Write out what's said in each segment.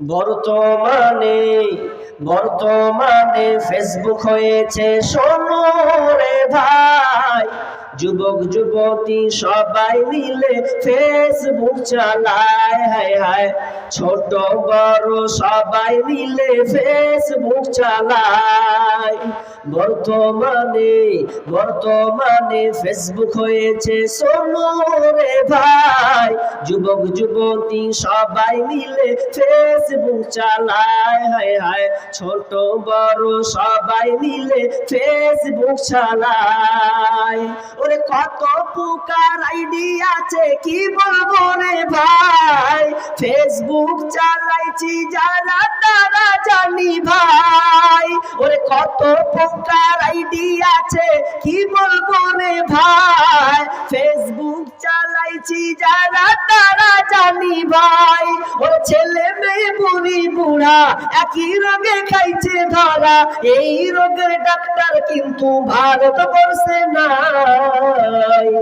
বর্তমানে বর্তমানে ফেসবুক হয়েছে। সোনরে ভাই যুবক, যুবতী সবাই মিলে ফেসবুক চালায়, হায় হায়। ছোট, বড় সবাই মিলে ফেসবুক চালায়। বর্তমানে বর্তমানে ফেসবুক হয়েছে শোনো রে ভাই। যুবক, যুবতী সবাই মিলে ফেসবুক চালায়, হায় হায়। ছোট, বড় সবাই মিলে ফেসবুক চালায়। ওরে কত প্রকার আইডি আছে, কি বলব রে ভাই? ফেসবুক চালাইছি যারা, তারা জানি ভাই। ওরে কত প্রকার আইডি আছে, কি বলব রে ভাই? ফেসবুক চালাইছি যারা, তারা জানি ভাই। ওরে ছেলে মেয়ে, বুড়ি, বুড়া, একই রোগে খাইছে ধরা। এই রোগের ডাক্তার কিন্তু ভারতবর্ষে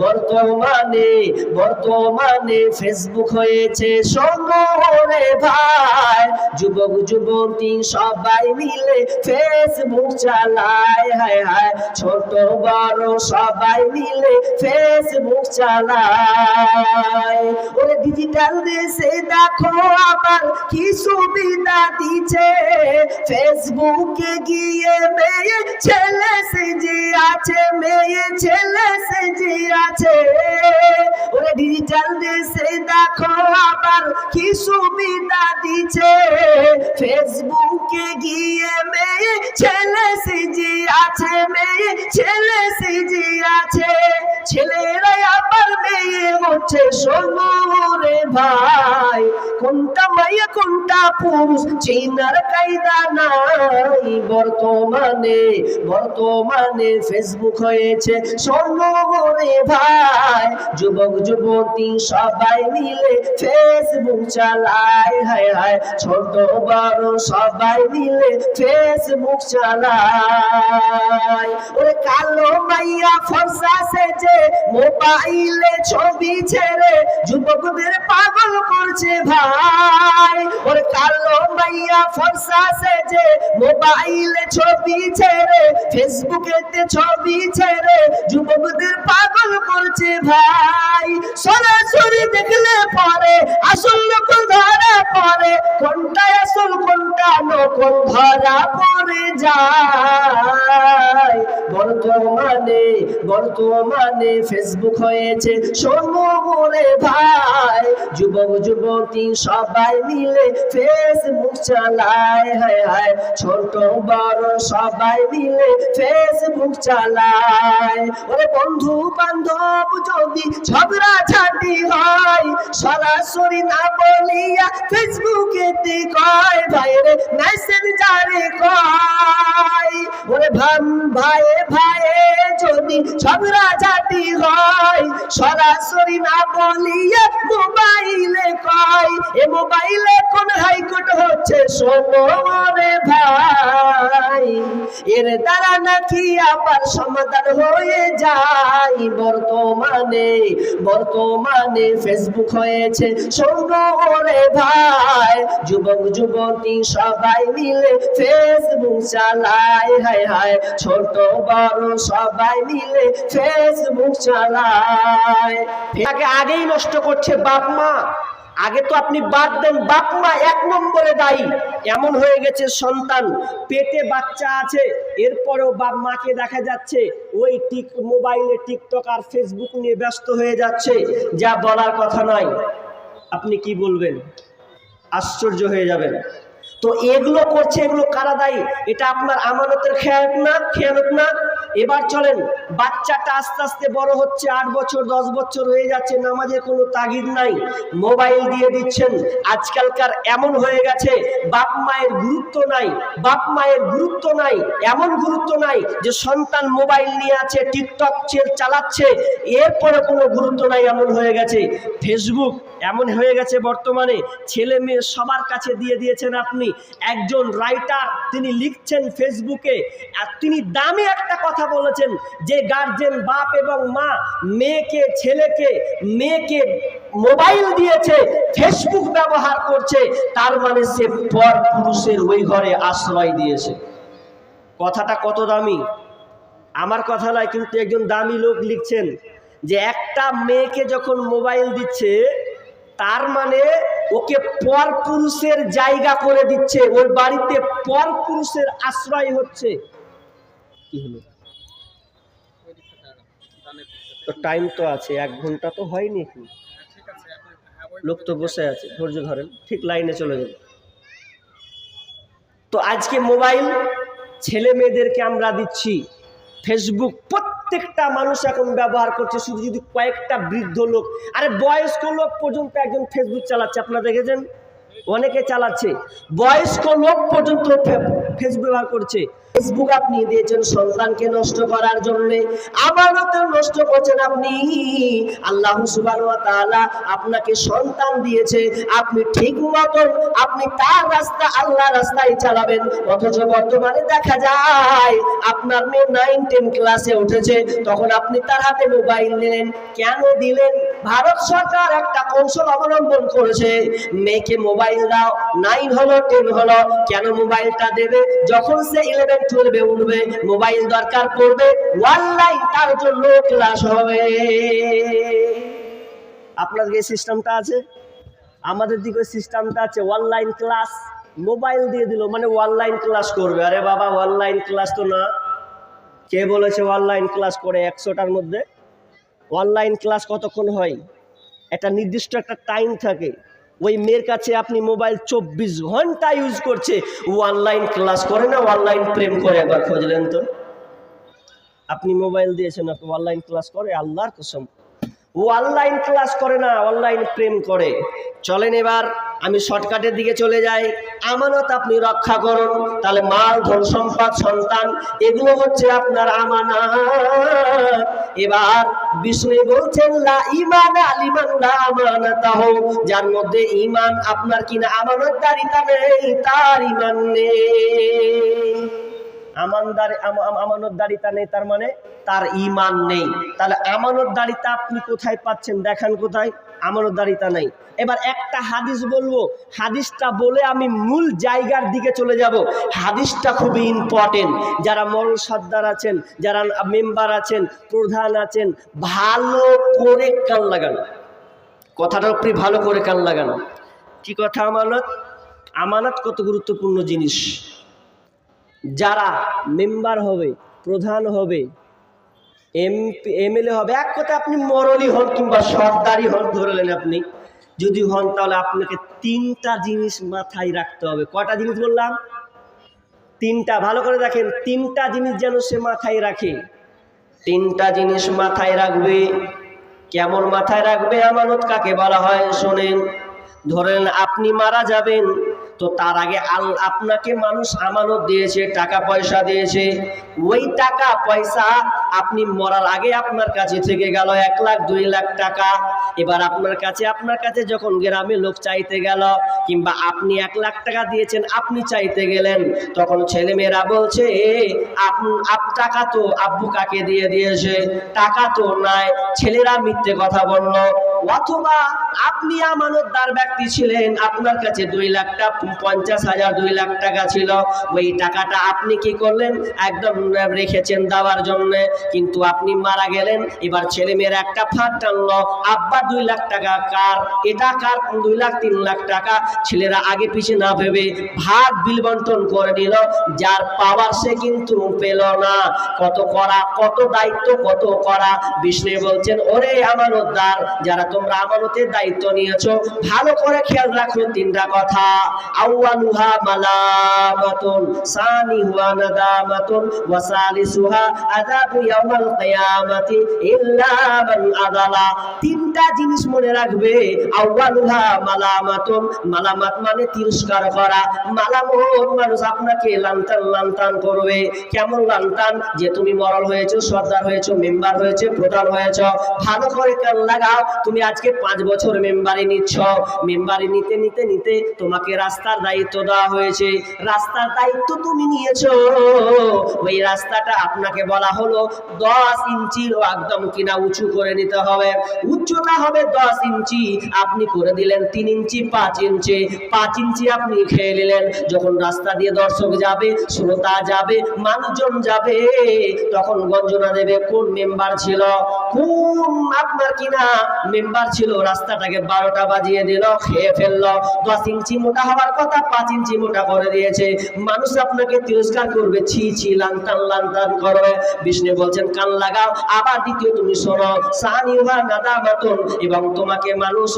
বর্তমানে বর্তমানে ফেসবুক হয়েছে সঙ্গে ভাই। যুবক, যুবতী সবাই মিলে ফেসবুক চালায়, হায় হায়। ছোট, বড় সবাই মিলে ফেসবুক চালায়। ওরে ডিজিটাল দেশে দেখো আবার কি সুবিধা দিচ্ছে। ফেসবুকে গিয়ে মেয়ে, ছেলে সে সেজে আছে, মেয়ে, ছেলে সে সেজে আছে। ওরে সে দেখো আবার কি সুবিধা দিচ্ছে ফেসবুকে গিয়ে মেয়ে, ছেলে সেজে আছে মেয়ে, ছেলে সেজে আছে। ছেলেরা আবার মেয়ে হচ্ছে সোনুরে ভাই। কোনটা মাইয়া কোনটা পুরুষ, চিনার কায়দা নাই বর্তমানে। বর্তমানে ফেসবুক হয়েছে সোনুরে ভাই। যুবক, যুবতী সবাই মিলে ফেসবুক চালায় হায় হায়, ছোট বড় সবাই মিলে ফেসবুক চালায় ওরে কালো মাইয়া ফর্সা সেজে মোবাইলে ছবি ছেড়ে যুবকদের পাগল করছে ভাই। ওরে কালো মাইয়া ফর্সা সেজে মোবাইলে ছবি ছেড়ে ফেসবুকেতে ছবি ছেড়ে যুবকদের পাগল করছে ভাই। সরাসরি দেখলে পরে আসল লোক ধরা পরে কোনটা আসল কোনটা লোক ধরা পড়ে যায়। বর্তমানে বর্তমানে ফেসবুক হয়েছে। সমরে ভাই, যুবক যুবতী সবাই মিলে ফেসবুক চালায় হায় হায়। ছোট বড় সবাই মিলে ফেসবুক চালায় ওরে বন্ধু বান্ধব, যদি ঝগড়া ঝাঁটি হয়, সরাসরি না বলিয়া ফেসবুকেতে কয়, ভাইরে মেসেঞ্জারে কয়। ওরে ভাম ভাইয়ে ভাইয়ে যদি সব রাজাটি হয় সরাসরি না বলিয়া মোবাইলে কয়, এ মোবাইলে কোন হাইকোর্ট হচ্ছে? শোনো রে ভাই, এর দ্বারা নাকি আবার সমাধান হয়ে যায়। বর্তমানে বর্তমানে ফেসবুক হয়েছে। শোনো রে ভাই, যুবক, যুবতী সবাই মিলে ফেসবুক চালায় হায় হায়, ছোট, বড় সবাই মিলে ফেসবুক চালায় তাকে আগেই নষ্ট করছে বাপ মা। আগে তো আপনি বাদ দেন, বাপ মা এক নম্বরে দায়ী। এমন হয়ে গেছে সন্তান, পেটে বাচ্চা আছে, এরপরেও বাপ মাকে দেখা যাচ্ছে, ওই টিক, মোবাইলে টিকটক আর ফেসবুক নিয়ে ব্যস্ত হয়ে যাচ্ছে। যা বলার কথা নয়। আপনি কি বলবেন? আশ্চর্য হয়ে যাবেন। তো এগুলো করছে, এগুলো কারা দায়ী? এটা আপনার আমানতের খেয়ালত না? খেয়ালত না? এবার চলেন, বাচ্চাটা আস্তে আস্তে বড় হচ্ছে, আট বছর, দশ বছর হয়ে যাচ্ছে, নামাজের কোনো তাগিদ নাই, মোবাইল দিয়ে দিচ্ছেন। আজকালকার এমন হয়ে গেছে, বাপ মায়ের গুরুত্ব নাই, বাপ মায়ের গুরুত্ব নাই, এমন গুরুত্ব নাই যে সন্তান মোবাইল নিয়ে আছে, টিকটক চালাচ্ছে, এরপরে কোনো গুরুত্ব নাই, এমন হয়ে গেছে। ফেসবুক এমন হয়ে গেছে বর্তমানে, ছেলে মেয়ে সবার কাছে দিয়ে দিয়েছেন আপনি। একজন রাইটার তিনি লিখছেন ফেসবুকে আর তিনি দামে একটা কথা কথা বলেছেন যে গার্জেন বাপ এবং মা মেয়েকে, ছেলেকে, মেয়েকে মোবাইল দিয়েছে ফেসবুক ব্যবহার করছে, তার মানে সে পর পুরুষের ওই ঘরে আশ্রয় দিয়েছে। কথাটা কত দামি? আমার কথা নয়, কিন্তু একজন দামি লোক লিখছেন যে একটা মেয়েকে যখন মোবাইল দিচ্ছে, তার মানে ওকে পর পুরুষের জায়গা করে দিচ্ছে, ওর বাড়িতে পর পুরুষের আশ্রয় হচ্ছে। কি হলো? তো টাইম তো আছে, এক ঘণ্টা তো হয়নি এখন। লোক তো বসে আছে, ধৈর্য ধরেন, ঠিক লাইনে চলে যাবে তো আজকে মোবাইল ছেলে মেয়েদেরকে আমরা দিচ্ছি। ফেসবুক প্রত্যেকটা মানুষ এখন ব্যবহার করছে, শুধু যদি কয়েকটা বৃদ্ধ লোক, আরে বয়স্ক লোক পর্যন্ত একজন ফেসবুক চালাচ্ছে, আপনারা দেখেছেন? অনেকে চালাচ্ছে। বয়স্ক লোক পর্যন্ত ফেসবুক ব্যবহার করছে। ফেসবুক আপনি দিয়েছেন সন্তানকে নষ্ট করার জন্য। আমানত নষ্ট করছেন আপনি। আল্লাহ সুবহানাহু ওয়া আপনাকে সন্তান দিয়েছে। আপনি ঠিক মতন আপনি তার রাস্তা আল্লাহ রাস্তায় চালাবেন। অথচ বর্তমানে দেখা যায়, আপনার মেয়ে নাইন টেন ক্লাসে উঠেছে। তখন আপনি তার হাতে মোবাইল নিলেন। কেন দিলেন? ভারত সরকার একটা কৌশল অবলম্বন করেছে। মেয়েকে মোবাইল দাও নাইন হলো টেন হলো, কেন মোবাইলটা দেবে? যখন সে ইলেভেন টুয়েলভে উঠবে, মোবাইল দরকার পড়বে অনলাইন তার জন্য ক্লাস হবে। আপনার এই সিস্টেমটা আছে? আমাদের দিকে সিস্টেমটা আছে অনলাইন ক্লাস মোবাইল দিয়ে দিল মানে অনলাইন ক্লাস করবে। আরে বাবা অনলাইন ক্লাস তো না। কে বলেছে অনলাইন ক্লাস করে একশোটার মধ্যে? অনলাইন ক্লাস কতক্ষণ হয়? একটা নির্দিষ্ট একটা টাইম থাকে। ওই মেয়ের কাছে আপনি মোবাইল চব্বিশ ঘণ্টা ইউজ করছে। ও অনলাইন ক্লাস করে না অনলাইন প্রেম করে একবার খুঁজলেন তো। আপনি মোবাইল দিয়েছেন, আপনি অনলাইন ক্লাস করে, আল্লাহর কসম। ও অনলাইন ক্লাস করে না অনলাইন প্রেম করে। চলেন এবার আমি শর্টকাটের দিকে চলে যাই। আমানত আপনি রক্ষা করুন। তাহলে মাল, ধন, সম্পদ, সন্তান, এগুলো হচ্ছে আপনার আমানত। এবার বিষ্ণু বলছেন, লা ইমান আলিমান লা আমানতাহ। যার মধ্যে ইমান আপনার কিনা আমানতদারিতা নেই, তার ইমান নেই। নেই, তার মানে তার ইমান নেই। তাহলে আপনি কোথায় পাচ্ছেন? দেখান কোথায়? নেই। এবার একটা হাদিস বলব। হাদিসটা বলে আমি মূল জায়গার দিকে চলে যাব। হাদিসটা খুবই ইম্পর্টেন্ট যারা মরল সর্দার আছেন, যারা মেম্বার আছেন, প্রধান আছেন, ভালো করে কান লাগান। কথাটা আপনি ভালো করে কান লাগান। কি কথা? আমানত? আমানত কত গুরুত্বপূর্ণ জিনিস। যারা মেম্বার হবে, প্রধান হবে এমপি এমএলএ হবে, এক কথা আপনি মরলি হন কিংবা সর্দারি হন ধরলেন আপনি। যদি হন তাহলে আপনাকে তিনটা জিনিস মাথায় রাখতে হবে। কটা জিনিস বললাম? তিনটা, ভালো করে দেখেন, তিনটা জিনিস যেন সে মাথায় রাখে। তিনটা জিনিস মাথায় রাখবে। কেমন মাথায় রাখবে আমানত কাকে বলা হয়? শোনেন ধরেন আপনি মারা যাবেন তো তার আগে আল আপনাকে মানুষ আমানত দিয়েছে টাকা পয়সা দিয়েছে। ওই টাকা পয়সা আপনি মরার আগে আপনার কাছে থেকে গেল এক লাখ দুই লাখ টাকা। এবার আপনার কাছে আপনার কাছে যখন গ্রামে লোক চাইতে গেল কিংবা আপনি এক লাখ টাকা দিয়েছেন আপনি চাইতে গেলেন তখন ছেলেমেয়েরা বলছে "এ, আপ- আপ টাকা তো আব্বু কাকে দিয়ে দিয়েছে? টাকা তো নাই। ছেলেরা মিথ্যে কথা বলল, অথবা আপনি আমানতদার ব্যক্তি ছিলেন, আপনার কাছে দুই লাখ টাকা পঞ্চাশ হাজার দুই লাখ টাকা ছিল। ওই টাকাটা আপনি কি করলেন? একদম রেখেছেন দেওয়ার জন্য। কিন্তু আপনি মারা গেলেন। এবার ছেলে মেয়ের একটা ফাঁদ টানলো, আব্বা, দুই লাখ টাকা কার? এটা কার? দুই লাখ, তিন লাখ টাকা? ছেলেরা আগে পিছে না ভেবে ভাগ বিল বন্টন করে নিল। যার পাওয়ার সে কিন্তু পেল না। কত করা, কত দায়িত্ব, কত করা। বিষ্ণু বলছেন, ওরে আমানতদার, যারা তোমরা আমানতের দায়িত্ব নিয়েছো, ভালো করে খেয়াল রাখো তিনটা কথা। আউয়ালুহা মালামাতুন, সানিহুয়া নাদামাতুন, ওয়া সালিসুহা আযাবু ইয়াউমাল কিয়ামাতি ইল্লা মান আদালা তিনটা জিনিস মনে রাখবে, আউয়ালুহা মালামাতুন, মালামাত মানে তিরস্কার করা। মালামত মানুষ আপনাকে লান্তান লান্তান করবে। কেমন লান্তান যে তুমি মরল হয়েছো, সর্দার হয়েছো, মেম্বার হয়েছে প্রধান হয়েছো। ভালো করে কান লাগাও, তুমি আজকে পাঁচ বছর মেম্বারি নিচ্ছ। মেম্বারি নিতে নিতে নিতে তোমাকে রাস্তার দায়িত্ব দেওয়া হয়েছে। রাস্তার দায়িত্ব তুমি নিয়েছো। ওই রাস্তাটা আপনাকে বলা হলো দশ ইঞ্চির একদম কিনা উঁচু করে নিতে হবে। উচ্চতা হবে দশ ইঞ্চি। আপনি করে দিলেন তিন ইঞ্চি, পাঁচ ইঞ্চি। পাঁচ ইঞ্চি আপনি খেয়ে নিলেন। যখন রাস্তা দিয়ে দর্শক যাবে, শ্রোতা যাবে, মানুষজন যাবে তখন গঞ্জনা দেবে কোন মেম্বার ছিল? কোন আপনার কিনা মেম্বার ছিল? রাস্তাটাকে বারোটা বাজিয়ে দিল, খেয়ে ফেলল। দশ ইঞ্চি মোটা হওয়ার কথা পাঁচ ইঞ্চি মোটা করে দিয়েছে। মানুষ আপনাকে তিরস্কার করবে, ছি ছি, লাংটান লাংটান করবে। বিষ্ণু বলছেন, কান লাগাও। আবার দ্বিতীয় তুমি শোনো সানিহা নাদা মাতন। এবং তোমাকে মানুষ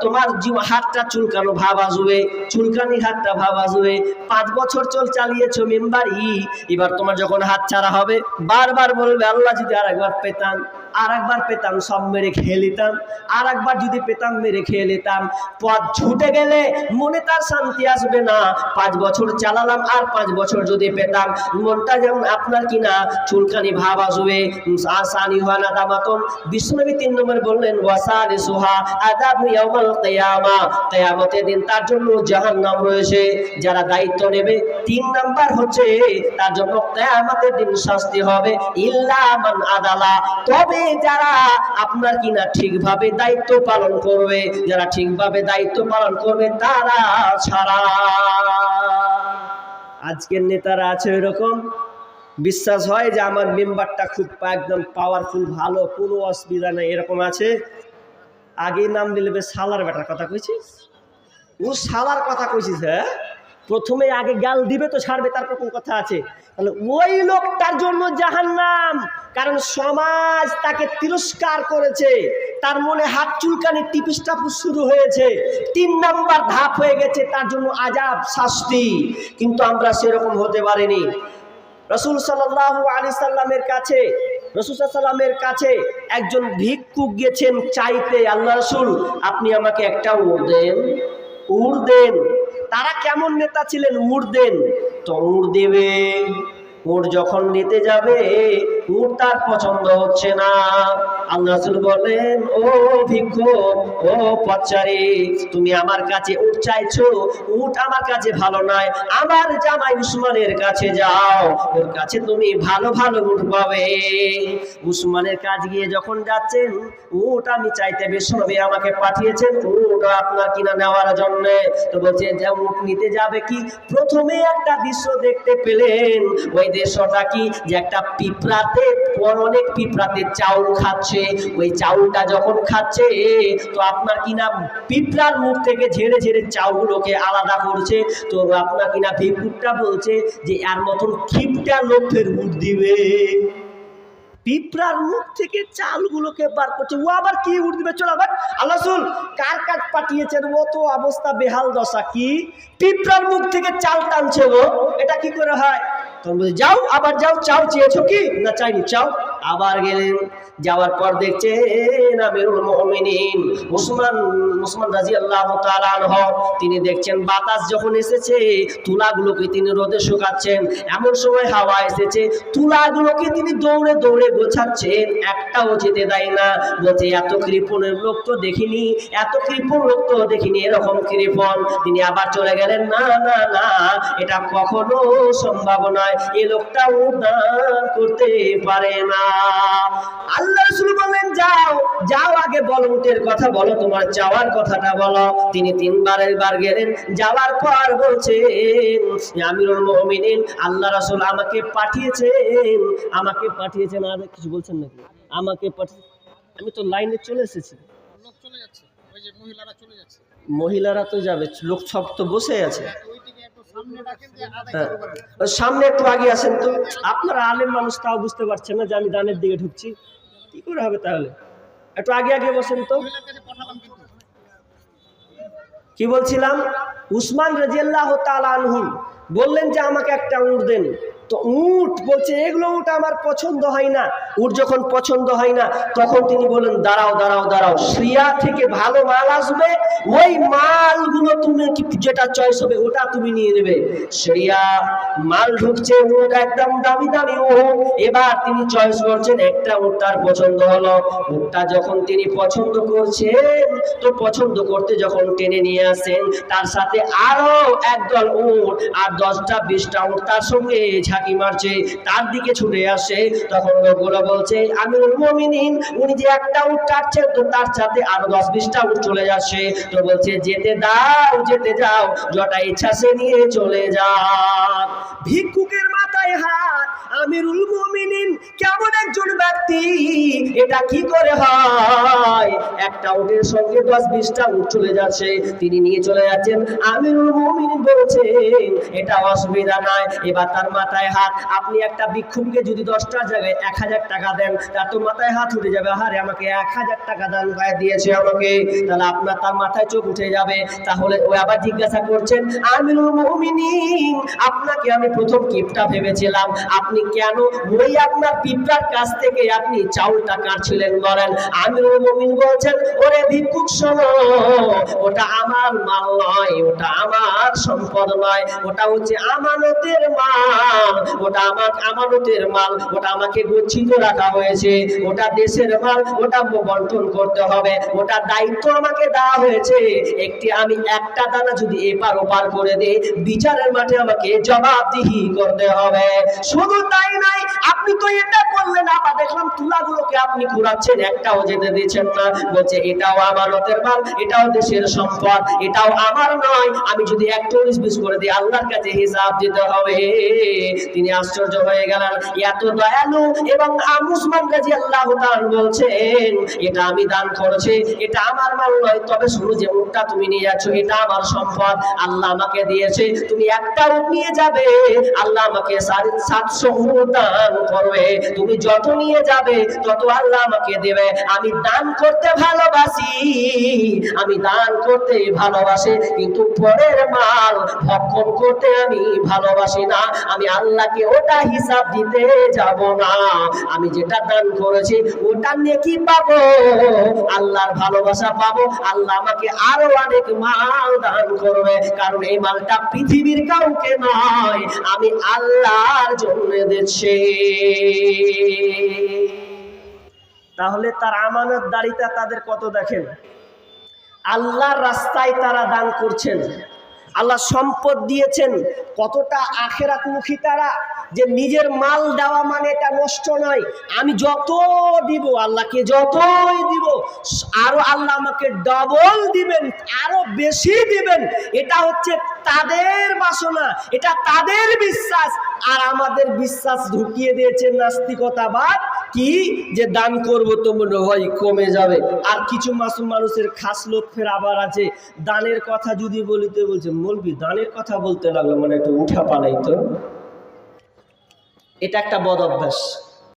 তোমার হাতটা চুলকানো ভাব আসবে, চুলকানি হাতটা ভাব আসবে। পাঁচ বছর চল চালিয়েছো মেম্বারি এবার তোমার যখন হাত ছাড়া হবে। বারবার বলবে আল্লাহ যদি আর একবার পেতাম। আর একবার পেতাম, সব মেরে খেয়ে নিতাম। আর একবার যদি পেতাম, মেরে খেয়ে নিতাম। পথ ছুটে গেলে মনে তার শান্তি আসবে না। পাঁচ বছর চালালাম আর পাঁচ বছর যদি পেতাম, মনটা যেমন আপনার কিনা চুলকানি ভাব আসবে, আসানি হয় না দামাতন বিষ্ণবী তিন নম্বর বললেন, ওয়াসানি সুহা আদাব ইয়াউমাল কিয়ামা। কিয়ামতের দিন তার জন্য জাহান্নাম রয়েছে। যারা দায়িত্ব নেবে, তিন নাম্বার হচ্ছে তার জন্য কিয়ামতের দিন শাস্তি হবে। ইল্লা মান আদালা। তবে যারা আপনার কিনা ঠিকভাবে দায়িত্ব পালন করবে, যারা ঠিকভাবে দায়িত্ব পালন করবে, তারা ছাড়া। আজকের নেতারা আছে এরকম বিশ্বাস হয় যে আমার মেম্বারটা খুব একদম পাওয়ারফুল ভালো, কোনো অসুবিধা নেই, এরকম আছে। আগে নাম দিলে সালার বেটার কথা কইছিস? ও সালার কথা কইছিস হ্যাঁ? প্রথমে আগে গাল দিবে তো ছাড়বে তার প্রথম কথা আছে? তাহলে ওই লোকটার জন্য জাহান নাম কারণ সমাজ তাকে তিরস্কার করেছে। তার মনে হাত চুলকানি টিপিস টাপুস শুরু হয়েছে। তিন নাম্বার ধাপ হয়ে গেছে, তার জন্য আজাব শাস্তি। কিন্তু আমরা সেরকম হতে পারিনি। রসুল সাল্লাহ আলি সাল্লামের কাছে, রসুল সাল্লামের কাছে একজন ভিক্ষুক গেছেন চাইতে, আল্লাহ রসুল, আপনি আমাকে একটা উড় দেন উড় দেন। তারা কেমন নেতা ছিলেন? মুর্দেন। দেন তো উড় দেবে ওর যখন নিতে যাবে তার পছন্দ হচ্ছে না। আল্লাহ বলেন, ও ভিক্ষুক, ও পথচারী, তুমি আমার কাছে উট চাইছো উট আমার কাছে ভালো নয়, আমার জামাই উসমানের কাছে যাও, ওর কাছে তুমি ভালো ভালো উট পাবে। উসমানের কাজ গিয়ে যখন যাচ্ছেন উট আমি চাইতে বিশ্বনবী আমাকে পাঠিয়েছেন উট আপনার কিনা নেওয়ার জন্য। তো বলছে, যে উট নিতে যাবে কি? প্রথমে একটা দৃশ্য দেখতে পেলেন। ওই দৃশ্যটা কি? যে একটা পিঁপড়াতে অনেক পিঁপড়াতে চাউল খাচ্ছে। ওই চাউলটা যখন খাচ্ছে, তো আপনার কিনা পিঁপড়ার মুখ থেকে ঝেড়ে ঝেড়ে চাউলগুলোকে আলাদা করছে। তো আপনার কিনা ভিক্ষুকটা বলছে যে, এর মতন খিপটা লোক ফের উঠ দিবে। পিঁপড়ার মুখ থেকে চালগুলোকে বার করছে। ও আবার কি উঠ দিবে? চল আবার। আল্লাহ কার কাজ পাঠিয়েছেন? ও তো অবস্থা বেহাল দশা। কি? পিঁপড়ার মুখ থেকে চাল টানছে ও। এটা কি করে হয়? তখন বলছে যাও আবার যাও চাও চেয়েছো কি? না চাইনি চাও। আবার গেলেন। যাওয়ার পর দেখছেন তিনি দেখছেন বাতাস যখন এসেছে, তুলাগুলোকে তিনি রোদে শুকাচ্ছেন। এমন সময় হাওয়া এসেছে, তুলাগুলোকে তিনি দৌড়ে দৌড়ে গোছাচ্ছেন। একটাও যেতে দেয় না, বলছে, এত কৃপণের লোক তো দেখিনি, এত কৃপণ লোক তো দেখিনি, এরকম কৃপণ। তিনি আবার চলে গেলেন, না না না, এটা কখনো সম্ভব নয়, এ লোকটা উদ্ধার করতে পারে না। আল্লাহ রাসূল বলেন যাও যাও আগে বলো উটের কথা বলো তোমার যাওয়ার কথাটা বলো। তিনি তিনবারের বার গেলেন যাওয়ার পর বলছেন আমিরুল মুমিনিন আল্লাহ রাসূল আমাকে পাঠিয়েছেন। আমাকে পাঠিয়েছেন আর কিছু বলছেন নাকি? আমাকে পাঠিয়ে আমি তো লাইনে চলে এসেছি। লোক চলে যাচ্ছে ওই যে মহিলারা চলে যাচ্ছে। মহিলারা তো যাবে লোক সব তো বসে আছে। হ্যাঁ ওই সামনে একটু আগে আসেন তো। আপনারা আলেম মানুষ তাও বুঝতে পারছেন না যে আমি দানের দিকে ঢুকছি। কি করে হবে তাহলে? একটু আগে আগে বসেন তো। কি বলছিলাম? উসমান রাজিয়াল্লাহ আনহু বললেন যে, আমাকে একটা উঠ দেন। তো উট বলছে, এগুলো উট আমার পছন্দ হয় না। উট যখন পছন্দ হয় না, তখন তিনি বলেন, দাঁড়াও দাঁড়াও দাঁড়াও, শ্রিয়া থেকে ভালো মাল আসবে, ওই মালগুলো তুমি যেটা চয়েস হবে, ওটা তুমি নিয়ে নেবে। শ্রিয়া মাল ঢুকছে, উট একদম দামি দামি উট। এবার তিনি চয়েস করছেন, একটা উট তার পছন্দ হলো। উটটা যখন তিনি পছন্দ করছেন, তো পছন্দ করতে যখন টেনে নিয়ে আসেন, তার সাথে আরও একদল উট, আর দশটা, বিশটা উট তার সঙ্গে ঝাঁকি মারছে তার দিকে ছুটে আসে। তখন লোকগুলো বলছে আমি মমিনিন, উনি যে একটা উঠ কাটছেন তো তার সাথে আরও দশ বিশটা উঠ চলে যাচ্ছে। তো বলছে, যেতে দাও, যেতে যাও, যটা ইচ্ছা সে নিয়ে চলে যাও ভিক্ষুকের মাথায় এটা কি করে হয়? একটা উটের সঙ্গে দশ বিশটা উট চলে যাচ্ছে, তিনি নিয়ে চলে যাচ্ছেন। আমিরুল মুমিনিন বলছেন, এটা অসুবিধা নাই, এবার তার মাথায় হাত। আপনি একটা ভিক্ষুককে যদি দশটার জায়গায় এক হাজার টাকা দেন, তার তো মাথায় হাত উঠে যাবে। আরে আমাকে এক হাজার টাকা দান ভাই দিয়েছে আমাকে। তাহলে আপনার তার মাথায় চোখ উঠে যাবে। তাহলে ও আবার জিজ্ঞাসা করছেন, আমিরুল মুমিনিন, আপনাকে আমি প্রথম কিপটা ভেবেছিলাম। আপনি কেন ওই আপনার পিঁপড়ার কাছ থেকে আপনি চাউলটা কাটছিলেন বলেন আমিরুল মুমিন বলছেন, ওরে ভিক্ষুক শোনো, ওটা আমার মাল নয়, ওটা আমার সম্পদ নয়, ওটা হচ্ছে আমানতের মাল, ওটা আমার আমানতের মাল, ওটা আমাকে গচ্ছিত রাখা হয়েছে, ওটা দেশের মাল, ওটা বন্টন করতে হবে, ওটা দায়িত্ব আমাকে দেওয়া হয়েছে, একটি আমি একটা দানা যদি এপার ওপার করে দিই বিচারের মাঠে আমাকে জবাবদিহি করতে হবে। শুধু তাই নাই আপনি তো এটা করলেন, আবার দেখলাম তুলাগুলোকে আপনি ঘুরাচ্ছেন একটাও যেতে দিচ্ছেন না। বলছে, এটাও আমানতের মাল, এটাও দেশের সম্পদ, এটাও আমার নয়। আমি যদি এক চল্লিশ বিশ করে দিই, আল্লাহর কাছে হিসাব দিতে হবে। তিনি আশ্চর্য হয়ে গেলেন। এত দয়ালু এবং কাজী আল্লাহ বলছেন, এটা আমি দান করেছি, এটা আমার মাল নয়। তবে শুরু যে উটটা তুমি নিয়ে যাচ্ছ, এটা আমার সম্পদ। আল্লাহ আমাকে দিয়েছে, তুমি একটা উট নিয়ে যাবে। আল্লাহ আমাকে সাড়ে সাতশো দান করবে। তুমি যত নিয়ে যাবে, তত আল্লাহ আমাকে দেবে। আমি দান করতে ভালোবাসি। আমি দান করতে ভালোবাসি, কিন্তু পরের মাল ভক্ষণ করতে আমি ভালোবাসি না। আমি আল্লাহকে ওটা হিসাব দিতে যাব না। আমি যেটা দান করেছি, ওটা নিয়ে কি পাবো, আল্লাহর ভালোবাসা পাবো। আল্লাহ আমাকে আরও অনেক মাল দান করবে, কারণ এই মালটা পৃথিবীর কাউকে নয়, আমি আল্লাহর জন্য দিচ্ছি। তাহলে তার আমানত দাড়িটা তাদের কত দেখেন? আল্লাহর রাস্তায় তারা দান করছেন। আল্লাহ সম্পদ দিয়েছেন। কতটা আখেরাতমুখী তারা যে নিজের মাল দেওয়া মানে এটা নষ্ট নয়। আমি যত দিব, আল্লাহকে যতই দিব, আরও আল্লাহ আমাকে ডবল দিবেন, আরও বেশি দিবেন। এটা হচ্ছে তাদের বাসনা, এটা তাদের বিশ্বাস। আর আমাদের বিশ্বাস ঢুকিয়ে দিয়েছে নাস্তিকতাবাদ কি যে দান করব তো মনে হয় কমে যাবে। আর কিছু মাসুম মানুষের খাসলত ফের আবার আছে। দানের কথা যদি বলিতে বলছে, মলবি, দানের কথা বলতে লাগল। মানে একটু উঠা পালাই তো। এটা একটা বদ অভ্যাস।